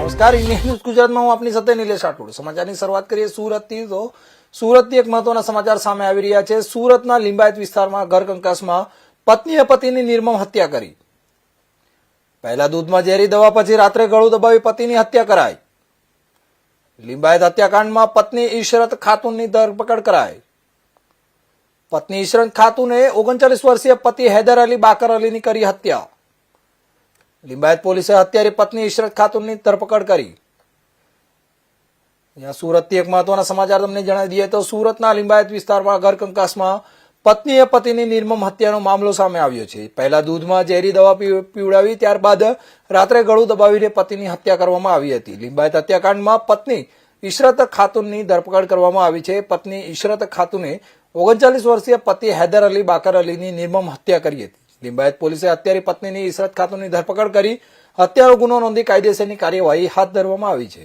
નમસ્કાર Indian news ગુજરાતમાં હું આપની સાથે નિલેશ આટોડ સમાચારની શરૂઆત કરીએ સુરતથી તો સુરતથી એક મહત્વના સમાચાર સામે આવી રહ્યા છે. સુરતના લિંબાયત વિસ્તારમાં ઘરકંકાસમાં પત્નીએ પતિની નિર્મમ હત્યા કરી. પહેલા દૂધમાં ઝેરી દવા, પછી રાત્રે ગળું દબાવી પતિની હત્યા કરાઈ. લિંબાયત હત્યાકાંડમાં પત્ની ઈશરત ખાતુનની ધરપકડ કરાઈ. પત્ની ઈશરત ખાતુને ઓગણચાલીસ વર્ષીય પતિ હૈદર અલી બાકર અલીની કરી હત્યા. લિંબાયત પોલીસે હત્યારી પત્ની ઇશરત ખાતુનની ધરપકડ કરી. અહીંયા સુરતથી એક મહત્વના સમાચાર તમને જણાવી દઈએ તો સુરતના લિંબાયત વિસ્તારમાં ઘરકંકાસમાં પત્નીએ પતિની નિર્મમ હત્યાનો મામલો સામે આવ્યો છે. પહેલા દૂધમાં ઝેરી દવા પીવડાવી ત્યારબાદ રાત્રે ગળું દબાવીને પતિની હત્યા કરવામાં આવી હતી. લિંબાયત હત્યાકાંડમાં પત્ની ઇશરત ખાતુનની ધરપકડ કરવામાં આવી છે. પત્ની ઇશરત ખાતુને ઓગણચાલીસ વર્ષીય પતિ હૈદર અલી બાકર અલીની નિર્મમ હત્યા કરી હતી. લિંબાયત પોલીસે અત્યારે પત્નીની ઇશરત ખાતુનની ધરપકડ કરી હત્યાનો ગુનો નોંધી કાયદેસરની કાર્યવાહી હાથ ધરવામાં આવી છે.